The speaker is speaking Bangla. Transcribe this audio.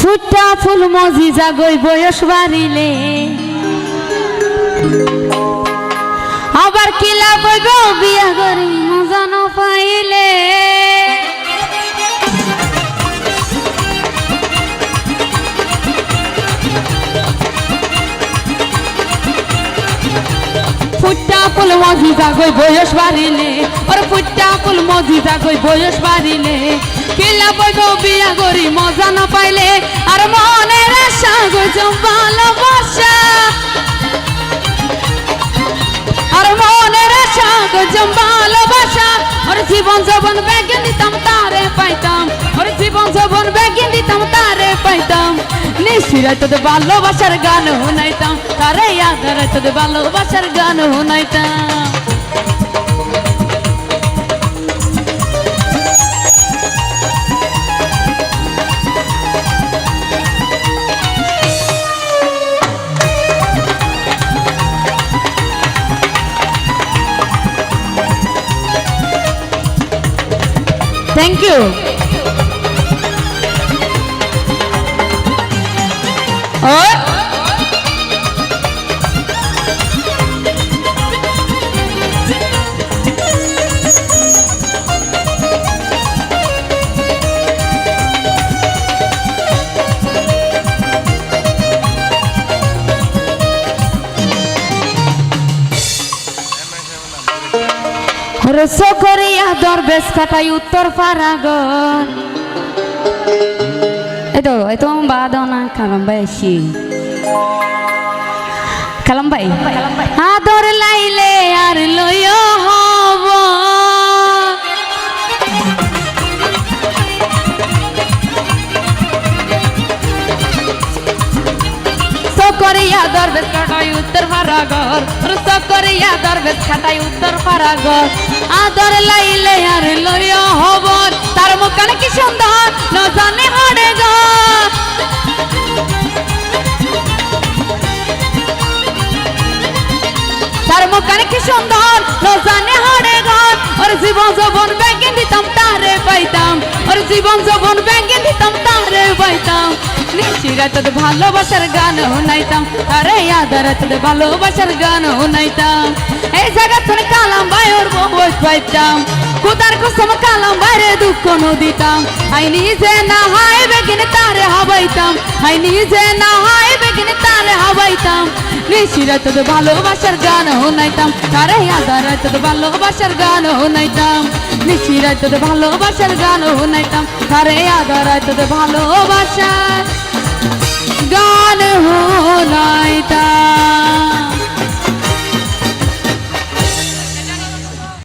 ফুটা ফুল মজি জাগই বয়স বাড়িলে। আবার কিলা বইব বিয়া করি মজা ন পাইলে? ফুটা ফুল মজি জাগই বয়স বাড়িলে। ওর ফুটা ফুল মজি জাগই বয়স বাড়িলে। কিলা বইব বিয়া করি মজা ভালোবাসা। আর মনের আশা গজম ভালোবাসা। ওর জীবন যবন ব্যাগে দিতাম তারে পাইতাম। ওর জীবন যবন ব্যাগে দিতাম তারে পাইতাম। নিশ্চিরাই তোদের ভালোবাসার গান শুনাইতাম, তারে আধারে তোদের ভালোবাসার গান শুনাইতাম। থ্যাংক ইউ ও রস করিয়া দরবেশ কাটাই উত্তর পারাগর এই তো এই তো বাদনা কালাম্বাই আসি। কালাম্বাই? আদর লাইলে আর লয় হব। সকরিয়া দরবেশ কাটাই উত্তর পারাগর সকরিয়া দরবেশ কাটাই উত্তর পারাগর আদর লাইলে আর লয় হবর তার মুখানে কি সুন্দর, ন জানে হড়ে মুখানে কি সুন্দর ন জানে হড়ে গো ওর জীবন যবন ব্যাগে দিতাম তারে পাইতাম। ওর জীবন যবন ব্যাগে দিতাম তারে পাইতাম। নিশিরা তোদের ভালোবাসার গান শুনাইতাম। আরে আদারে তোদের ভালোবাসার গান শুনাইতাম। এই জায়গা তুমি কালাম বাইর বই পাইতাম। কুদার কসম কালাম বাইরে দুঃখ নদিতাম। আই নিজে না হাই বেগিনে তারে হাবাইতাম। আই নিজে না হাই গানে তারে হাবাইতাম নিশিরা তোদের ভালোবাসার গান হোনাইতাম তারে আধারা তোদের ভালোবাসার গান হোনাইতাম নিশিরা তোদের ভালোবাসার গান হোনাইতাম তারে আধারা তোদের ভালোবাসার গান হোনাই